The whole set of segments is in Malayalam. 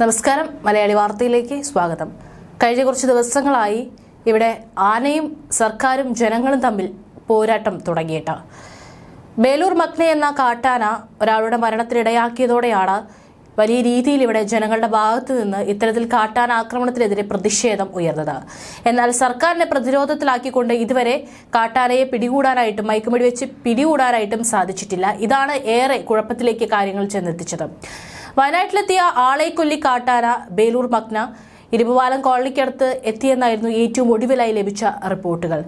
നമസ്കാരം. മലയാളി വാർത്തയിലേക്ക് സ്വാഗതം. കഴിഞ്ഞ കുറച്ച് ദിവസങ്ങളായി ഇവിടെ ആനയും സർക്കാരും ജനങ്ങളും തമ്മിൽ പോരാട്ടം തുടങ്ങിയിട്ട്. ബേലൂർ മഗ്ന എന്ന കാട്ടാന ഒരാളുടെ മരണത്തിനിടയാക്കിയതോടെയാണ് വലിയ രീതിയിൽ ഇവിടെ ജനങ്ങളുടെ ഭാഗത്തു നിന്ന് ഇത്തരത്തിൽ കാട്ടാന ആക്രമണത്തിനെതിരെ പ്രതിഷേധം ഉയർന്നത്. എന്നാൽ സർക്കാരിനെ പ്രതിരോധത്തിലാക്കിക്കൊണ്ട് ഇതുവരെ കാട്ടാനയെ പിടികൂടാനായിട്ടും മയക്കുമടി വെച്ച് പിടികൂടാനായിട്ടും സാധിച്ചിട്ടില്ല. ഇതാണ് ഏറെ കുഴപ്പത്തിലേക്ക് കാര്യങ്ങൾ ചെന്നെത്തിച്ചത്. വയനാട്ടിലെത്തിയ ആളെക്കൊല്ലി കാട്ടാന ബേലൂർ മഗ്ന ഇരുപുവാലം കോളനിക്കടുത്ത് എത്തിയെന്നായിരുന്നു ഏറ്റവും ഒടുവിലായി ലഭിച്ച റിപ്പോർട്ടുകൾ.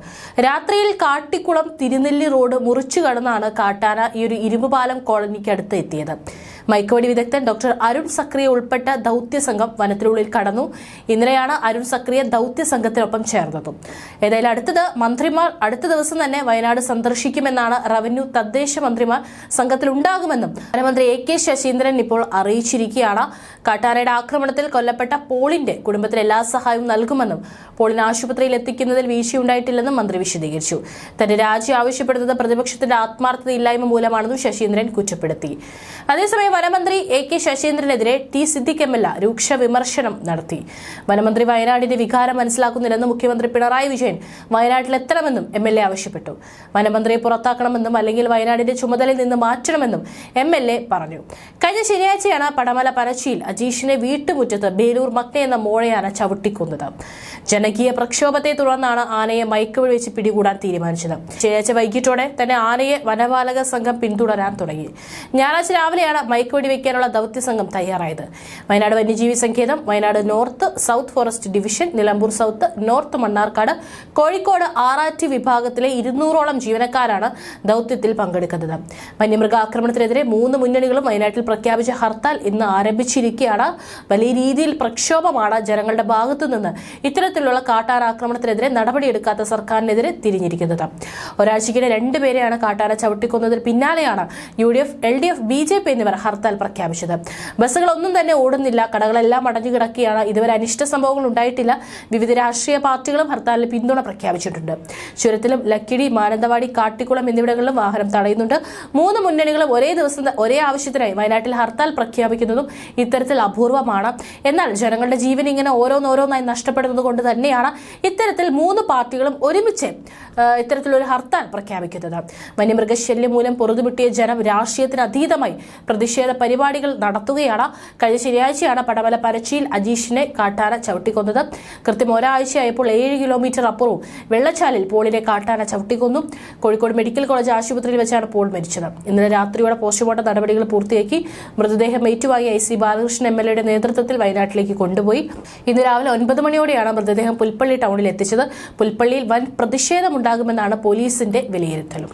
രാത്രിയിൽ കാട്ടിക്കുളം തിരുനെല്ലി റോഡ് മുറിച്ചു കടന്നാണ് കാട്ടാന ഈ ഒരു ഇരുമ്പുപാലം കോളനിക്കടുത്ത് എത്തിയത്. മയക്കുവടി വിദഗ്ധൻ ഡോക്ടർ അരുൺ സക്രിയ ഉൾപ്പെട്ട ദൗത്യ സംഘം വനത്തിനുള്ളിൽ കടന്നു. ഇന്നലെയാണ് അരുൺ സക്രിയ ദൗത്യ സംഘത്തിനൊപ്പം ചേർന്നതും. ഏതായാലും അടുത്തത് മന്ത്രിമാർ അടുത്ത ദിവസം തന്നെ വയനാട് സന്ദർശിക്കുമെന്നാണ് റവന്യൂ തദ്ദേശ മന്ത്രിമാർ സംഘത്തിലുണ്ടാകുമെന്നും വനമന്ത്രി എ കെ ശശീന്ദ്രൻ ഇപ്പോൾ അറിയിച്ചിരിക്കുകയാണ്. കാട്ടാനയുടെ ആക്രമണത്തിൽ കൊല്ലപ്പെട്ട പോളിന്റെ കുടുംബത്തിന് എല്ലാ സഹായവും നൽകുമെന്നും പോളിന് ആശുപത്രിയിൽ എത്തിക്കുന്നതിൽ വീഴ്ചയുണ്ടായിട്ടില്ലെന്നും മന്ത്രി വിശദീകരിച്ചു. തന്റെ രാജി ആവശ്യപ്പെടുന്നത് പ്രതിപക്ഷത്തിന്റെ ആത്മാർത്ഥതയില്ലായ്മ മൂലമാണെന്നും ശശീന്ദ്രൻ കുറ്റപ്പെടുത്തി. അതേസമയം വനമന്ത്രി A K ശശീന്ദ്രനെതിരെ T Siddique M L A രൂക്ഷ വിമർശനം നടത്തി. വനമന്ത്രി വയനാടിന്റെ വികാരം മനസ്സിലാക്കുന്നില്ലെന്ന് മുഖ്യമന്ത്രി പിണറായി വിജയൻ വയനാട്ടിലെത്തണമെന്നും എം എൽ എ ആവശ്യപ്പെട്ടു. വനമന്ത്രിയെ പുറത്താക്കണമെന്നും അല്ലെങ്കിൽ വയനാടിന്റെ ചുമതലയിൽ നിന്ന് മാറ്റണമെന്നും എം എൽ എ പറഞ്ഞു. കഴിഞ്ഞ ശനിയാഴ്ചയാണ് പടമല പനച്ചിയിൽ അജീഷിനെ വീട്ടുമുറ്റത്ത് ബേലൂർ മക്ന എന്ന മോഴയാണ് ചവിട്ടിക്കൊന്നത്. ജനകീയ പ്രക്ഷോഭത്തെ തുടർന്നാണ് ആനയെ മയക്കുവഴി വെച്ച് പിടികൂടാൻ തീരുമാനിച്ചത്. ശനിയാഴ്ച വൈകിട്ടോടെ തന്നെ ആനയെ വനപാലക സംഘം പിന്തുടരാൻ തുടങ്ങി. ഞായറാഴ്ച രാവിലെയാണ് മയക്കുവെടി വയ്ക്കാനുള്ള ദൗത്യ സംഘം തയ്യാറായത്. വയനാട് വന്യജീവി സങ്കേതം Wayanad north south forest division Nilambur south north Mannarkkad Kozhikode ആറാറ്റി വിഭാഗത്തിലെ ഇരുന്നൂറോളം ജീവനക്കാരാണ് ദൗത്യത്തിൽ പങ്കെടുക്കുന്നത്. വന്യമൃഗ ആക്രമണത്തിനെതിരെ മൂന്ന് മുന്നണികളും വയനാട്ടിൽ പ്രഖ്യാപിച്ച ഹർത്താൽ ഇന്ന് ആരംഭിച്ചിരിക്കുകയാണ്. വലിയ രീതിയിൽ പ്രക്ഷോഭമാണ് ജനങ്ങളുടെ ഭാഗത്തു നിന്ന് ഇത്തരത്തിലുള്ള കാട്ടാന ആക്രമണത്തിനെതിരെ നടപടിയെടുക്കാത്ത സർക്കാരിനെതിരെ തിരിഞ്ഞിരിക്കുന്നത്. ഒരാഴ്ചക്കിടെ രണ്ടുപേരെയാണ് കാട്ടാന ചവിട്ടിക്കൊന്നതിന് പിന്നാലെയാണ് U D F L D F B J P എന്നിവർ ഹർത്താൽ പ്രഖ്യാപിച്ചത്. ബസ്സുകളൊന്നും തന്നെ ഓടുന്നില്ല. കടകളെല്ലാം അടഞ്ഞു കിടക്കുകയാണ്. ഇതുവരെ അനിഷ്ട സംഭവങ്ങൾ ഉണ്ടായിട്ടില്ല. വിവിധ രാഷ്ട്രീയ പാർട്ടികളും ഹർത്താലിന് പിന്തുണ പ്രഖ്യാപിച്ചിട്ടുണ്ട്. ചുരത്തിലും ലക്കിടി മാനന്തവാടി കാട്ടിക്കുളം എന്നിവിടങ്ങളിലും വാഹനം തടയുന്നുണ്ട്. മൂന്ന് മുന്നണികളും ഒരേ ദിവസം ഒരേ ആവശ്യത്തിനായി വയനാട്ടിൽ ഹർത്താൽ പ്രഖ്യാപിക്കുന്നതും ഇത്തരത്തിൽ അപൂർവമാണ്. എന്നാൽ ജനങ്ങളുടെ ജീവൻ ഇങ്ങനെ ഓരോന്നോരോന്നായി നഷ്ടപ്പെടുന്നത് തന്നെയാണ് ഇത്തരത്തിൽ മൂന്ന് പാർട്ടികളും ഒരുമിച്ച് ഇത്തരത്തിലൊരു ഹർത്താൽ പ്രഖ്യാപിക്കുന്നത്. വന്യമൃഗശല്യം മൂലം പൊറുതുമുട്ടിയ ജനം രാഷ്ട്രീയത്തിന് അതീതമായി പ്രതിഷേധ പരിപാടികൾ നടത്തുകയാണ്. കഴിഞ്ഞ ശനിയാഴ്ചയാണ് പടവല പരച്ചിയിൽ അജീഷിനെ കാട്ടാന ചവിട്ടിക്കൊന്നത്. കൃത്യം ഒരാഴ്ചയായപ്പോൾ ഏഴ് കിലോമീറ്റർ അപ്പുറവും വെള്ളച്ചാലിൽ പോളിനെ കാട്ടാന ചവിട്ടിക്കൊന്നു. കോഴിക്കോട് മെഡിക്കൽ കോളേജ് ആശുപത്രിയിൽ വെച്ചാണ് പോൾ മരിച്ചത്. ഇന്നലെ രാത്രിയോടെ പോസ്റ്റ്മോർട്ടം നടപടികൾ പൂർത്തിയാക്കി. മൃതദേഹം ഏറ്റുവാങ്ങി I C Balakrishnan M L എയുടെ നേതൃത്വത്തിൽ വയനാട്ടിലേക്ക് കൊണ്ടുപോയി. ഇന്ന് രാവിലെ ഒൻപത് മണിയോടെയാണ് മൃതദേഹം പുൽപ്പള്ളി ടൗണിൽ എത്തിച്ചത്. പുൽപ്പള്ളിയിൽ വൻ പ്രതിഷേധമുണ്ടാകുമെന്നാണ് പോലീസിന്റെ വിലയിരുത്തലും.